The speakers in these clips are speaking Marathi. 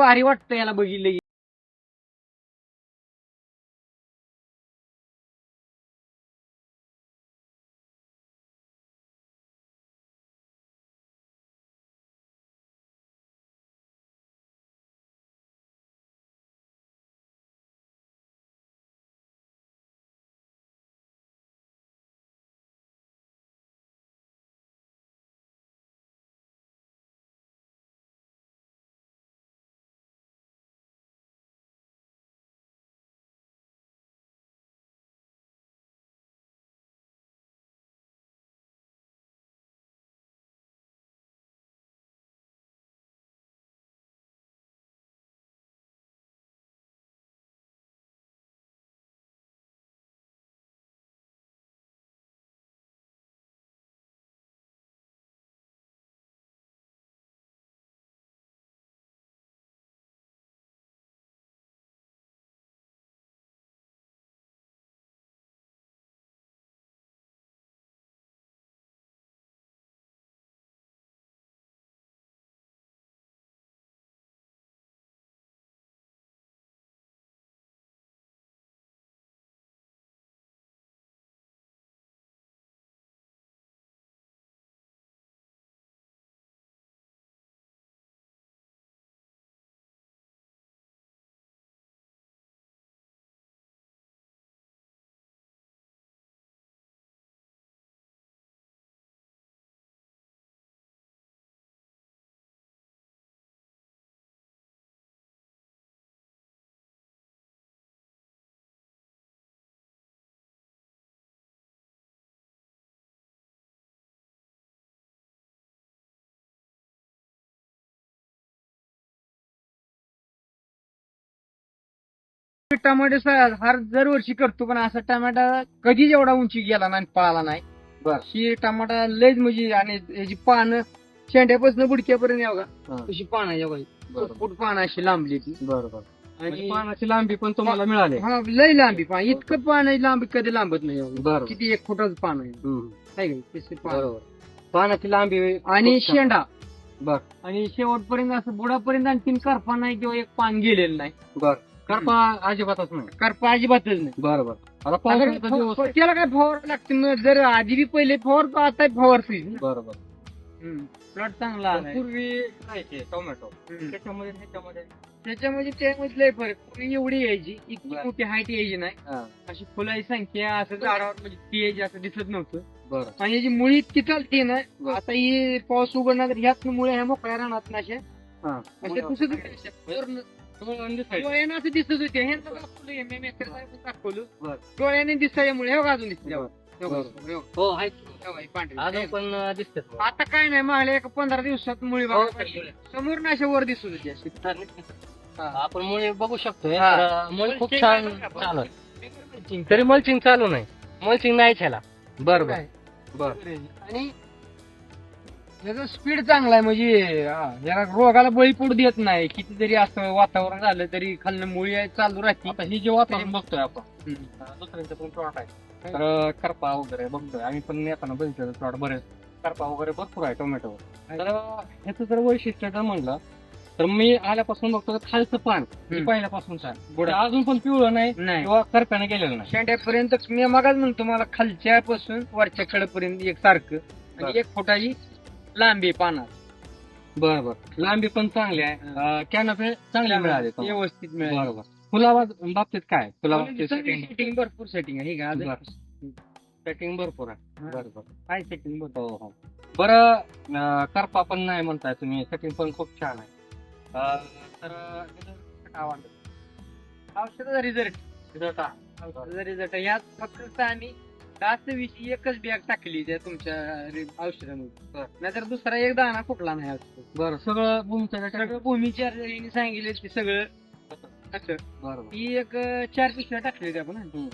भारी वाटतं याला बघितलं टमाटे स- हर दरवर्षी करतो पण असा टमाटा कधीच एवढा उंची गेला नाही पळाला नाही. बर. ही टमाटा लयच म्हणजे आणि याची पानं शेंड्यापासून बुडक्यापर्यंत यावं का. तशी पानं यावं बरोबर फूट पानं अशी लांबली ती. बरोबर आणि म्हणजे पानाची लांबी पण तुम्हाला मिळाली. हा लय लांबी पान इतकं पान आहे लांबी कधी लांबत नाही एवढं. बरोबर किती एक फुटाचं पान आहे. हम्म. है का? तसे पान. बरोबर. पानाची लांबी आणि खूप छान. शेंडा. बर. आणि शेवटपर्यंत असं बुडापर्यंत आणखीन करपा नाही किंवा एक पान गेलेलं नाही. बर. करपा अजिबातच नाही. करपा अजिबातच नाही. बरोबर आता अगर दिवस फ- त्याला काय फवार लागते मग जर आधी बी पहिले फवार आता फवारतीच बरोबर प्लॉट चांगला आलाय. पूर्वी टोमॅटो. हम्म. त्याच्यामध्ये त्याच्यामध्ये? त्याच्यामध्ये त्यामध्ये लय फरक. पूर्वी एवढी यायची इतकी बरं. मोठी हाईट यायची नाही. हा, अशी फुलाची संख्या असं झाडावर म्हणजे ती यायची असं दिसत नव्हतं. बरं. आणि याची मुळी इतकी चालते ना बरं. आता ही पाऊस उघडणार ह्याच मुळे ह्या मोकळ्या राहणार ना अशा हा. अशा दिसत होत्या अशा. पूर्ण डोळ्यानं असं दिसत होते. हे दाखवलं. डोळ्याने दिसायमुळे हे अजून दिसते. हे आहे पण आता काय नाही मागल्या एक पंधरा दिवसात मुळी हो, बघा समोर ना अशा वर दिसत होती अशी आपण मुळे बघू शकतोय मुळे खूप छान चालू आहे तरी मल्चिंग चालू नाही. मल्चिंग नाही ह्याला. बर बर. काय? बर आणि याचा स्पीड चांगला आहे म्हणजे हा, जरा रोगाला बळी पडू देत नाही. किती जरी असं वातावरण झालं तरी खालनं मुळी चालू राहते. आता ही जे वातावरण बघतोय आपण हम्म. दुसऱ्यांचं पण प्लॉट आहे. तर करपा वगैरे बघतोय. आम्ही पण येताना बघितलं प्लॉट बरेच. करपा वगैरे भरपूर आहे टोमॅटो तर ह्याचं जर वैशिष्ट्य जर म्हणलं तर मी आल्यापासून बघतो का खालचं पान हे हम्म. गोड. ते अजून पण पिवळं नाही नाही. किंवा करप्याने गेलेलं नाही. शेंड्यापर्यंत मी मगाच म्हणतो मला खालच्या पासून वरच्या कडेपर्यंत एक सारखं. बरं. आणि एक फुटाची लांबी पानात बरं बरं लांबी पण चांगली आहे. कॅनपे चांगले मिळाले तुम्हाला. व्यवस्थित मिळाली. बरोबर. फुलावा बाबतीत काय? फुला बाबतीत सेटिंग भरपूर सेटिंग आहे का? बरं. सेटिंग भरपूर आहे. हा. बरोबर. काय सेटिंग भरपूर? हो हो. बरं अं, करपा पण नाही म्हणताय तुम्ही. सेटिंग पण खूप छान आहे. अं, तर result. काय वाटतं औषधाचा रिझल्ट हा. रिझल्ट यात फक्त आम्ही जास्त विषयी एकच बॅग टाकली त्या तुमच्या रि- औषधामध्ये बरं. नाहीतर दुसरा एक दाणा कुठला नाही औषध. बरं सगळं भूमीच्या त्याच्यात- सगळं भूमीच्या यांनी सांगितले ते सगळं. असं. बरोबर ही एक अं, चार पिशव्या टाकल्या आपण हम्म.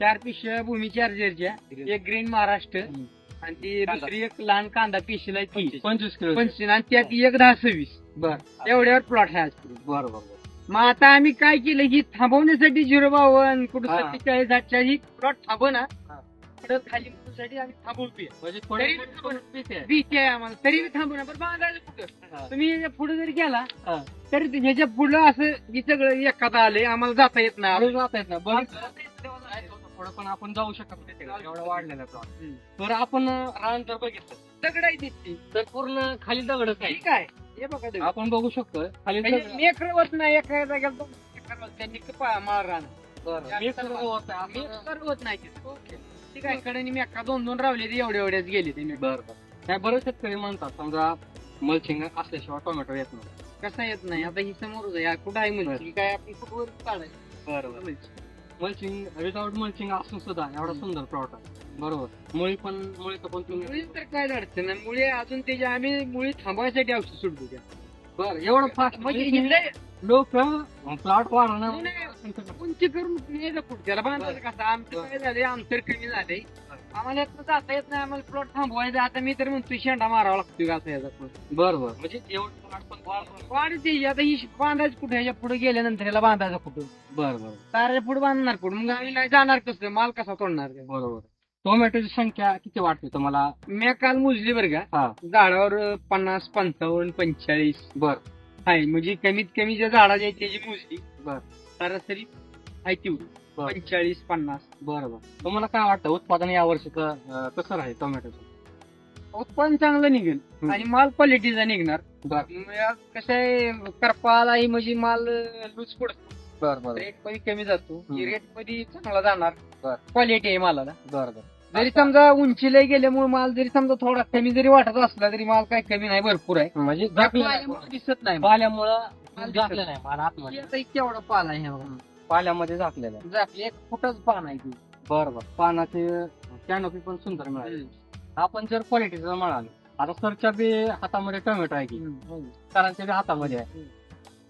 चार पिशव्या भूमी चार्जरच्या एक ग्रीन महाराष्ट्र हम्म. आणि ती कांदा. दुसरी एक लहान कांदा पिशला ती पंचवीस. किलो. पंचवीस आणि त्यात एक दहा सव्वीस. बर. एवढ्यावर प्लॉट आहे आजपर्यंत बरं बरं मग आता आम्ही काय केलं? ही थांबवण्यासाठी झिरो बावन कुठं हा. सत्तेचाळीस ही प्लॉट थांबव ना. हा. पुढं खाली आम्ही म्हणजे तरी आहे आम्हाला. तरी बांधायचं कुठं. तुम्ही पुढे जरी गेला. तरी ह्याच्या पुढं असं सगळं एखादं आलंय आम्हाला जाता येत नाही अरे जात आहेत ना बघितलं आम्हाला- जायचं होतं पुढं पण आपण जाऊ शकत नाही तिकडे, एवढा वाढलेला प्लॉट हम्म. बरं आपण रान जर बघितलं. दगड आहे तिथे तर पूर्ण खाली दगडच आहे ठीक आहे. हे बघा दगड. आपण बघू शकतो. खाली म्हणजे दगड- मेकर होत नाही एका जागेला दोन एकर होत त्यांनी कपा माळ राहणार बरं. मी तर होत तर होत नाही ठीक आहे कडे मी एका दोन दोन रावले ते एवढे एवढेच गेले ते बरं बरं. काय बरेच शेतकरी म्हणतात समजा मल्चिंग असल्याशिवाय टोमॅटो येत नाही. कसं येत नाही? आता ही समोरच आहे कुठं आहे म्हणजे काय आपण कुठवर काढायचं बरोबर मल्चिंग. विदाउट मल्चिंग असून सुद्धा एवढा सुंदर प्लॉट आहे. बरोबर. मुळी पण मुळीचं पण तुम्ही मुळी तर काय अडचण नाही. मुळे अजून त्याच्या आम्ही मुळी थांबवायसाठी औषध सुटतो त्या. बरं एवढं फास्ट म्हणजे हिंडे लोक प्लॉट उंची करून बांधायचं कसं आमचं काय झालंय? अंतर कमी झालंय. आम्हाला यातनं जाता येत नाही. आम्हाला प्लॉट थांबवायचं आता मी तर म्हणतो शेंडा मारावा याचा पण. बरं बरं. म्हणजे एवढं प्लॉट पण वाढवणं वाढते आता ही बांधायचं कुठे? ह्याच्या पुढे गेल्यानंतर याला बांधायचं कुठं? बरं बरं. पुढे बांधणार कुठं? मग आम्ही नाही जाणार कसं? माल कसा तोडणार? ते? बरोबर. टोमॅटोची संख्या किती वाटते तुम्हाला? मी काल मोजली बरं का. हा. झाडावर पन्नास पंचावन्न पंचेचाळीस. बर. आहे म्हणजे कमीत कमी ज्या झाडाची आहे त्याची मोजली. बर. सरासरी आहे तेवढी बर. पंचेचाळीस पन्नास. बरोबर तुम्हाला काय वाटतं उत्पादन या वर्षीचं अं, कसं राहील टोमॅटोचं? उत्पन्न चांगलं निघेल हम्म. आणि माल क्वालिटीचा निघणार. बर. कसं आहे करपालाही म्हणजे माल लूज पडतो. बर बर. रेटमध्ये कमी जातो. हम्म. रेटमध्ये चांगला जाणार. बर. क्वालिटी आहे मालाला. बर बर. जरी समजा उंचीला गेल्यामुळे माल जरी समजा थोडा कमी जरी वाटत असला तरी माल काय कमी नाही भरपूर आहे. म्हणजे पाल्यामुळं दिसत नाही पाल्यामुळं झाकलं दिसत नाही माल आतमध्ये. आता केवढा पाला आहे हा बघा. पाल्यामध्ये झाकलेलं आहे. आपली एक फुटच पान आहे ती. बर बर. पानाचे कॅनोपी पण सुंदर मिळाली. आपण जर क्वालिटीचं म्हणाल आता सरच्या बी हातामध्ये टोमॅटो आहे की. हम्म. सरांच्या बी हातामध्ये आहे.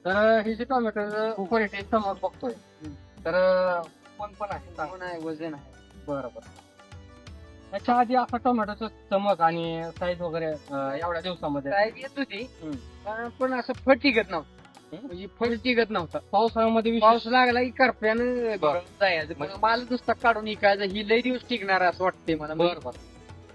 तर ही जी टोमॅटो क्वालिटी समोर बघतोय. तर पण पण आहे चांगलं. कोण आहे वजन आहे. बरं बरं त्याच्या आधी आता टोमॅटोचं चमक आणि साईज वगैरे अं, एवढ्या दिवसामध्ये. साईज येत होती हम्म. पण- पण असं फळ टिकत नव्हतं. हम्म. म्हणजे फळ टिकत नव्हता. पावसाळ्यामध्ये विशेष- पाऊस लागला की करप्यानं बरं. जायचं. मग माल नुसता काढून विकायचं ही लई दिवस टिकणार असं वाटतंय मला. बरं बरं.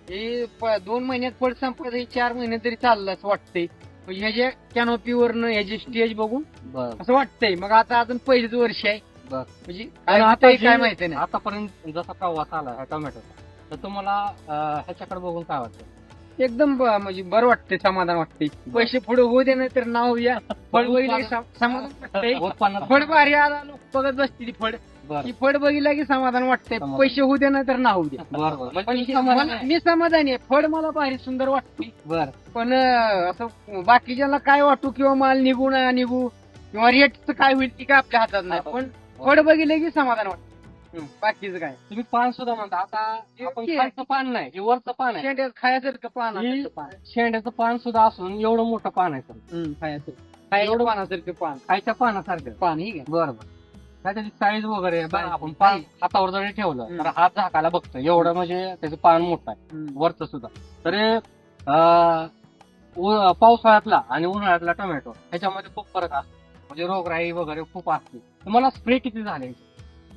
हे प- दोन महिन्यात फळ संपत हे चार महिन्यात तरी चाललं असं वाटतंय. म्हणजे ह्याच्या कॅनोपीवरनं ह्याची स्टेज बघून बरं. असं वाटतंय. मग आता अजून पहिलेच वर्ष आहे. बरं. म्हणजे आणि काय आता होतंय जे- काय माहिती नाही. आतापर्यंत जसा प्रवास आला ह्या टोमॅटोचा तर तुम्हाला अं, ह्याच्याकडे बघून काय वाटतं? एकदम ब- म्हणजे बरं वाटतंय समाधान वाटतंय. पैसे पुढे होऊ दे नाही तर नाव या. फळ बघितलं की सम- समाधान वाटतंय. फळ भारी आला लोक बघत बसते ती फळ. बरं. ती फळ बघितला की समाधान वाटतंय. समाधान. पैसे होऊ दे नाही तर ना होऊ दे बरं. बरं पण म्हणजे हे समाधान मला- आहे. मी समाधानी आहे. फळ मला भारी सुंदर वाटते बरं. पण अं, असं बाकीच्याला काय वाटू किंवा माल निघू ना निघू किंवा रेटचं काय होईल ती काय आपल्या हातात नाही. पण फळ बघितलं की समाधान वाटतं. बाकीचं काय? तुम्ही पान सुद्धा म्हणता. आता आपण खालचं पान नाही हे वरचं पान आहे. शेंड्यात खायसारखं पान ही- पान. शेंड्याचं पान सुद्धा असून एवढं मोठं पान आहे सर. हम्म, खायसारखं. खायचं पानासारखं पान. खायच्या पानासारखं. पान ही काय बरं बरं. काय त्याची साईज वगैरे Size. आपण पान हातावर जरी ठेवलं हम्म. तर हात झाकायला बघतो एवढं म्हणजे त्याचं पान मोठं आहे. हम्म. वरचं सुद्धा. तर अं, उ- पावसाळ्यातला आणि उन्हाळ्यातला टोमॅटो ह्याच्यामध्ये खूप फरक असतो. म्हणजे रोगराई वगैरे खूप असते. तुम्हाला स्प्रे किती झाले?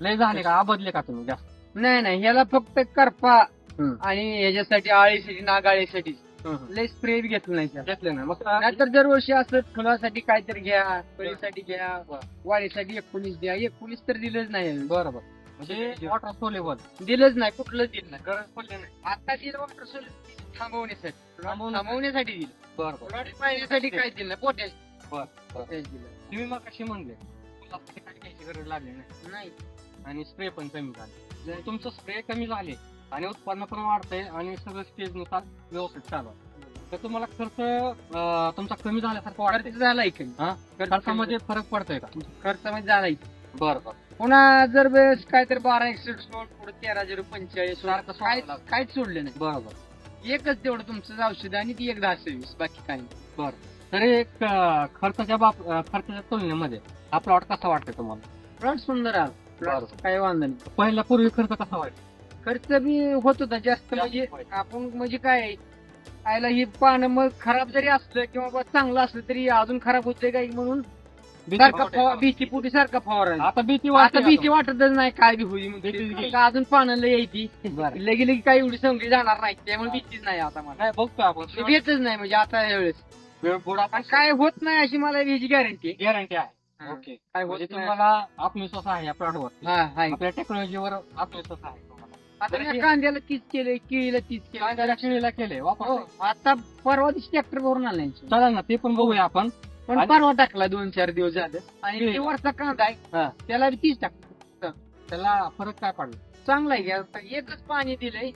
लय झाले का? आबदले का तुम्ही जास्त? नाही नाही ह्याला फक्त करपा हम्म. आणि ह्याच्यासाठी आळीसाठी नागाळीसाठी. लय स्प्रे घेतलं नाही. घेतले ना मग नाहीतर दरवर्षी असं फुलासाठी काहीतरी घ्या कळीसाठी घ्या बरं. वाढीसाठी एकोणीस द्या. एकोणीस तर दिलंच नाही बरं बरं म्हणजे वॉटर सोलेबल दिलंच नाही कुठलंच दिलं नाही. गरज पडली नाही. आता दिलं वॉटर सोल थांबवण्यासाठी. थांबवण्यासाठी. दिलं. बरं बरं काय दिलं नाही. पोटॅश बरं बरं. पोटॅश दिलं. तुम्ही मग कशी म्हणले? फुलासाठी काही घ्यायची गरज लागली नाही. नाही. आणि स्प्रे पण कमी झाले. जर तुमचं स्प्रे कमी झाले आणि उत्पन्न पण वाढतंय आणि सगळं स्टेजनुसार व्यवस्थित चालू आहे. तर तुम्हाला खर्च अं, तुमचा कमी झाल्यासारखं खर्च झालाय कमी हा? खर्चामध्ये फरक पडतोय का? खर्चामध्ये झालाय बरं बरं. पुन्हा जर वेळेस काय तर बारा एकसष्ट पुढे तेरा झिरो पंचेचाळीस सारखं सोडावं काय लागतं. काहीच सोडलं नाही. बरोबर एकच तेवढं तुमचं औषध आणि ती एक दहा सव्वीस बाकी काही नाही. तर एक खर्चाच्या बाब खर्चाच्या तुलनेमध्ये हा प्लॉट कसा वाटतोय तुम्हाला? प्लॉट सुंदर आला प्लॉट बरं. काही वांधा नाही. पहिला पूर्वी खर्च कसा वाटतो? खर्च बी होत होता जास्त. म्हणजे व्हायचा. आपण म्हणजे काय आयला ही पानं मग खराब जरी असलं किंवा बा चांगलं असलं तरी अजून खराब होतंय काही म्हणून? सारखा फवा भीती पुटी सारखा फवारा. आता भीती आता वाटते भीती वाटतच नाही काय बी होईल भीतीच म्हणजे गेली. का अजून पाण्याला यायची बरं. लगे लगे काही एवढी संगली जाणार नाही. त्यामुळे भीतीच नाही आता मला. बघतो आपण. भेटच नाही म्हणजे आता यावेळेस. काय होत नाही अशी मला याची गॅरंटी गॅरंटी आहे. ओके काय म्हणजे होत नाही तुम्हाला आत्मविश्वास आहे या प्लॉटवर हा आपल्या टेक्नॉलॉजीवर आत्मविश्वास आहे तुम्हाला. आता मी हे- कांद्याला तीच केलंय केळीला तीच केलं कांद्याला शिळीला केले वापर हो, आता परवा दिवशी ट्रॅक्टर भरून आला यांचं. चला ना ते पण बघूया आपण. पण आणि- परवा टाकला दोन चार दिवस झाले. आणि. ते वरचा कांदा हा. आहे त्याला बी तीच टाकतो. त्याला फरक काय पडला? चांगला आहे की आता एकच पाणी दिलंय.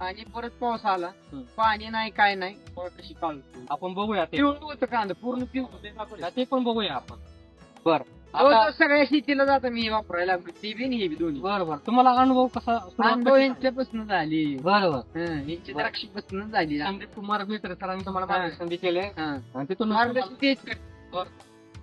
आणि परत पाऊस आला हम्म. पाणी नाही काय नाही परत कशी काढतो आपण बघूया ते पिवळं होतं कांदा पूर्ण पिवळं. ते पण बघूया आपण बर सगळ्या शेतीला जाता मी हे वापरायला ते बी आणि हे बी दोन्ही बर बर तुम्हाला अनुभव कसा झाली? यांच्यापासून झाली बर बर यांची बरं. द्राक्षीपासून झाली संदीप कुमार मित्र सरांनी तुम्हाला हा. मार्गदर्शन केले हं. आणि तिथून मार्गदर्शन तेच करते. बरं.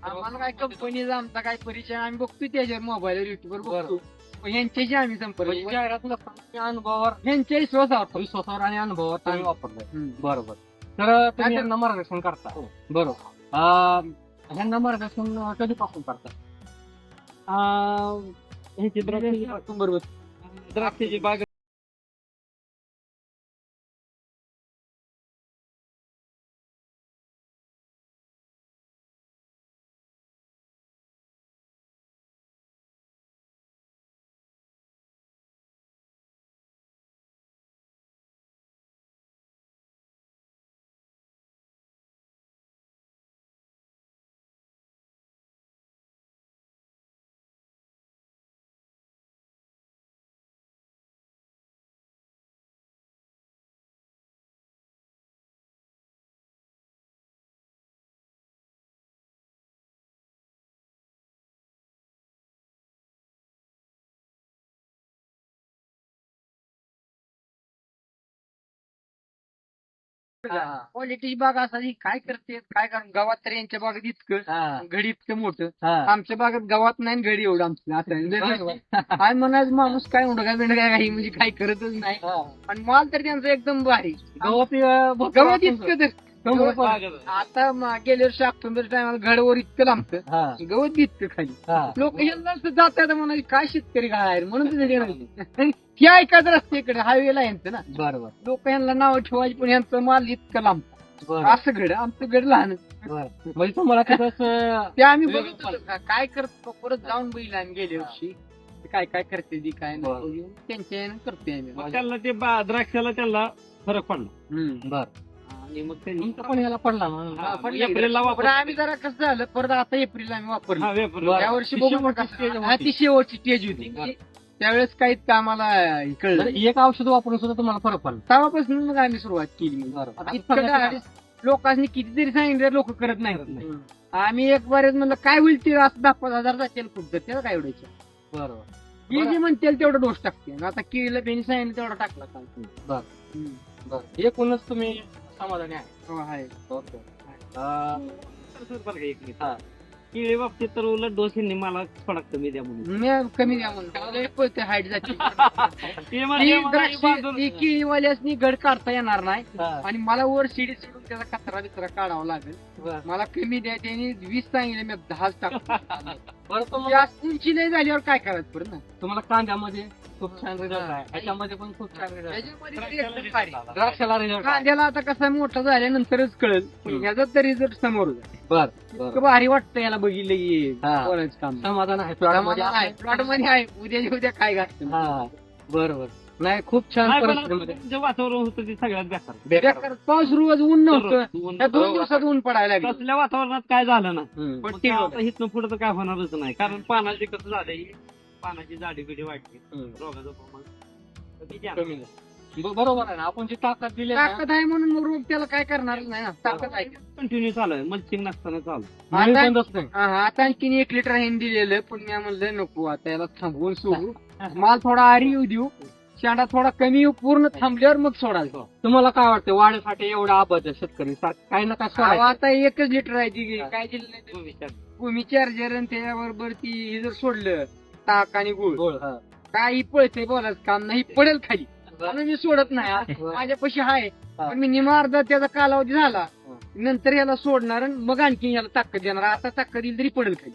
आम्हाला काय कंपनीचा आमचा काय परिचय आम्ही बघतोय त्याच्यावर मोबाईलवर युट्यूबवर बरं. बघतो यांच्याशी आम्ही संपर्क म्हणजे जाहिरात नसताना अनुभवावर यांच्या विश्वासावर विश्वासावर आणि अनुभवावर तुम्ही हा. वापरलाय हं. बरोबर तर तुम्ही यांना मार्गदर्शन करता हो. बरोबर अं, ह्यांना मार्गदर्शन कधीपासून करता ह्याची द्राक्षाची बरोबर द्राक्षाची बाग क्वालिटीची बाग असावी काय करते काय कर गावात तर यांच्या बागेत इतकं. घडी इतकं मोठं. आमच्या बागेत गावात नाही आणि घडी एवढं आमचं. असं आहे. काय म्हणायचं माणूस? काय उडका बिंडका काही? म्हणजे काय करतच नाही. आणि माल तर त्यांचा एकदम भारी. गवत अं, भरपूर गवत इतकं तर आता मा- गेल्या वर्षी ऑक्टोबर टायमाला घडवर इतकं लांबतं. हा, गवत बी इतकं खाली. लोक जातात म्हणाले काय शेतकरी काय आहे? म्हणून तिथे गेलं हे. ऐकायचं रस्ते इकडे हायवेला यांचं ना. बरोबर. लोक यांना नाव ठेवायची पण यांचं माल इतकं लांब बरं असं घड आमचं घड लहान. बरं. म्हणजे तुम्हाला ते आम्ही बघत काय करतो परत जाऊन बघितलं आम्ही गेल्या वर्षी. काय काय करते ती काय त्यांच्या यानं करतोय आम्ही. त्याला ते बा- द्राक्षाला त्याला फरक पडला. बरं. आणि मग पण याला पडला ना हा, एप्रिलला पण आम्ही जरा कसं झालं परत आता एप्रिल आम्ही वापरलं हा. या वर्षी बघू शेवटची नका. stage हा, होती. ती शेवटची स्टेज होती. त्यावेळेस काहीच आम्हाला हे कळलं बरं, एक औषध वापरून सुद्धा तुम्हाला फरक पडला तेव्हापासून मग आम्ही सुरुवात केली. आता आता इतकं लोकांनी कितीतरी सांगितलं लोक करत करत नाही नाही. आम्ही एक बरेच म्हणलं काय होईल ते असं दहा पाच हजार जातील खूप तर त्याला काय एवढायचं बरोबर जे जे म्हणतील तेवढं डोस टाकते आता केळीला बेनी सांगितलं तेवढा टाकला काल. बरं. हम्म. बरं एकूणच तुम्ही समाधानी आहे हो, आहे. ओके. अं, हा. केळी बाबतीत तर उलट यांनी मला थोडा कमी द्या म्हणून. मी कमी द्या म्हणून. त्याला पळते हाईट जाते. ते म्हणले ती मला द्राक्षी- बाजूला- ती केळीवाल्यासनी गड काढता येणार नाही. हा, आणि मला वर शिडी सोडून त्याचा कचरा बिचरा काढावा लागेल. बरं. मला कमी द्या त्यांनी वीस सांगितले मी दहाच टाकतो. बरं तुम्हाला जास्त उंची नाही झाल्यावर काय करायचं परत ना? तुम्हाला कांद्यामध्ये खूप छान रिझल्ट हा. आहे. ह्याच्यामध्ये पण खूप छान रिझल्ट त्याच्यामध्ये. द्राक्षाला रिझल्ट कांद्याला आता कसा मोठा झाल्यानंतरच कळेल. पण. ह्याचा तरी रिझल्ट समोर बर इतकं भारी वाटतं याला बघितलं की हा. बोलायचं काम. समाधान आहे. प्लॉटमध्ये आहे. प्लॉटमध्ये आहे. उद्या उद्या काय घातलं हा बरोबर नाही खूप छान जे वातावरण होतं ते सगळ्यात बेकार. बेकार. पाऊस रोज ऊन नव्हतं. त्या दोन दिवसात ऊन पडायला लागलं. तसल्या वातावरणात काय झालं ना. पण ते इथनं पुढे तर काय होणारच नाही. कारण पानाची कसं झालंय पानाची जाडी बिडी वाढली. हम्म. रोगाचं प्रमाण. कमी झालं. ब- बरोबर आहे ना. आपण जी ताकद दिली आहे ना, ताकद आहे म्हणून मग रोग त्याला काय करणार नाही ना. ताकद आहे. कंटिन्यू चालू आहे. मल्चिंग नसताना चालू आता- बंदच नाही. हा, आता आणखीन एक लिटर हे दिलेलं. पण मी म्हणलं नको आता याला थांबवून सोडू. माल थोडा आरी येऊ देऊ. शेंडा थोडा कमी येऊ. पूर्ण थांबल्यावर मग सोडायचं तुम्हाला काय वाटतं? वाढीसाठी एवढा आबाद आहे शेतकरी काही ना काय अहो, सोडायचं आता एकच लिटर आहे ती काय दिलं नाही तो विचार. भूमी चार्जर आणि त्याच्याबरोबर ती हे जर सोडलं ताक आणि गुळ. गोळ हा. काही पळते बोलायचं काम नाही पडेल खाली. आणि मी सोडत नाही आ- माझ्यापाशी आहे हा. पण मी निमा अर्धा त्याचा कालावधी झाला. नंतर याला सोडणार आणि मग आणखी याला ताकद देणार. आता ताकद येईल तरी पडेल बरं.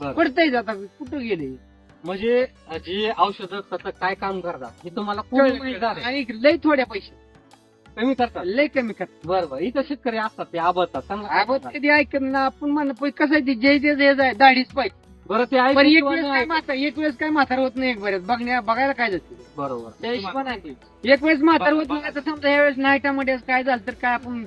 खाली पडतंय आता कुठं गेले? म्हणजे जी औषधं असतात काय काम करतात हे तुम्हाला पूर्ण माहीत झालंय. आणि लय थोड्या पैसे. कमी करतात? लय कमी करतात. बरं बरं. इथं शेतकरी असतात ते आपण करतात? कधी ऐकत ना आपण म्हणलं पण कसं आहे ते जे जे जे जाय दाढीच पाहिजे. बरं ते पण एक वेळेस काय. म्हातार एक वेळेस काय म्हातार होत नाही एक बरेच बघण्या बघायला काय जाते? बरोबर. त्या हिशोबाने आहे ते. एक वेळेस म्हातार होत नाही तर समजा यावेळेस नाईटामध्ये काय झालं तर काय आपण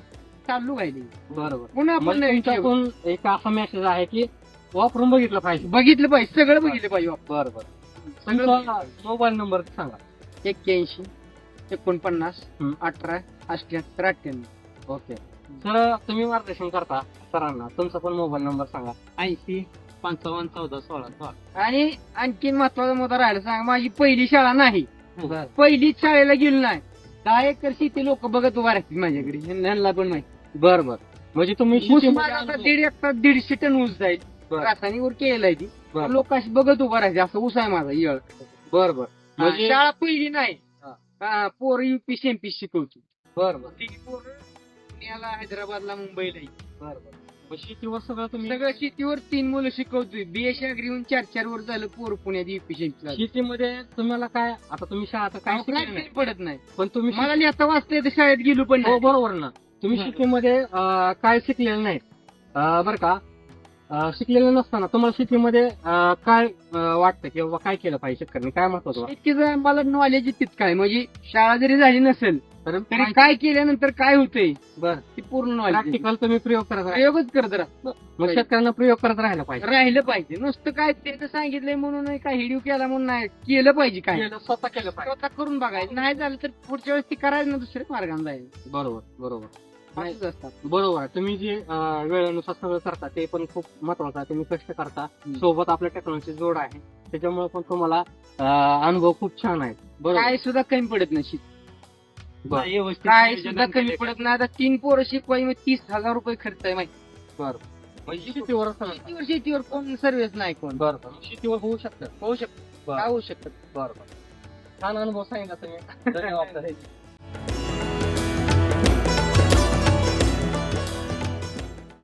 चालू काय ते. बरोबर. पुन्हा आपण म्हणजे नवीन ठेवू. तुमच्याकडून एक असा मेसेज आहे की वापरून बघितलं पाहिजे. बघितलं पाहिजे सगळं बघितलं पाहिजे आपण. बरं बरं तुमचा मोबाईल नंबर सांगा. एक्क्याऐंशी एकोणपन्नास हम्म. अठरा अठ्याहत्तर अठ्ठ्याण्णव. ओके. सर तुम्ही मार्गदर्शन करता सरांना तुमचा पण मोबाईल नंबर सांगा. ऐंशी पंचावन्न चौदा सोळा सोळा आणि आणखीन महत्त्वाचा मुद्दा राहिला सांग. माझी पहिली शाळा नाही. बरं. पहिलीच शाळेला गेलो नाही. दहा एकर शेती लोक बघत उभा राहतील माझ्याकडे. ह्यांना पण माहिती. बरं बरं. म्हणजे तुम्ही ऊस शेतीमध्ये माझा आता दीड एकर दीडशे टन ऊस जाईल. बरं. रासायनिक केलंय ती. बरं. लोक अशी बघत उभा राहायचे असं ऊस आहे माझा येळ. बरं बरं. म्हणजे शाळा पहिली नाही. हा. हा, पोरं एमपी शिकवतो बरं बरं. ती पोरं पुण्याला हैदराबादला मुंबईला बरं बरं. मग शेतीवर सगळं तुम्ही सगळं शेतीवर तीन मुलं शिकवतोय. बीएससी अग्री चार चार वर झालं पोर पुण्यात एमपी शेतीमध्ये तुम्हाला काय आता तुम्ही शाळा काय शिकले नाही. पडत नाही. पण तुम्ही मला लिहिता वाचता येतं शाळेत गेलो पण हो नाही. बरोबर ना. तुम्ही. शेतीमध्ये अं, काय शिकलेलं नाही. अं, बरं का. अं, शिकलेलं नसताना तुम्हाला शेतीमध्ये अं, काय अं, वाटतं किंवा काय केलं पाहिजे शेतकऱ्यांनी? काय महत्वाचं शेतीचं मला नॉलेज तितकं आहे म्हणजे शाळा जरी झाली नसेल तर तरी काय केल्यानंतर काय होतंय? बरं. ते पूर्ण प्रॅक्टिकल तुम्ही प्रयोग करत राहा. प्रयोगच करत राहा. मग शेतकऱ्यांना प्रयोग करत राहायला पाहिजे. राहिलं पाहिजे. नुसतं काय त्याचं सांगितलंय म्हणून नाही, काय हिडिओ केला म्हणून नाही. केलं पाहिजे काय? केलं, स्वतः केलं पाहिजे. स्वतः करून बघायचं. नाही झालं तर पुढच्या वेळेस ती करायचं ना दुसऱ्या मार्गाने जायचं. बरोबर बरोबर. असंच असतात बरोबर. आहे तुम्ही जे अं, वेळेनुसार सगळं करता ते पण खूप महत्वाचं आहे. तुम्ही कष्ट करता. हम्म. सोबत आपल्या टेक्नॉलॉजी जोड आहे. त्याच्यामुळे पण तुम्हाला अं, अनुभव खूप छान आहे बरोबर. काय सुद्धा कमी पडत नाही. शेती बरं. नाही, व्यवस्थित काय नियोजन सुद्धा कमी. पडत नाही. आता तीन पोरं शिकवाय मग तीस हजार रुपये खर्च आहे माहिती. म्हणजे शेतीवर. शेतीवर शेतीवर कोण सर्व्हिस नाही कोण. बरं बरं. शेतीवर होऊ शकतं. होऊ शकतं. बरं. काय होऊ शकतं? बरं बरं. छान अनुभव सांगितला तुम्ही. धन्यवाद.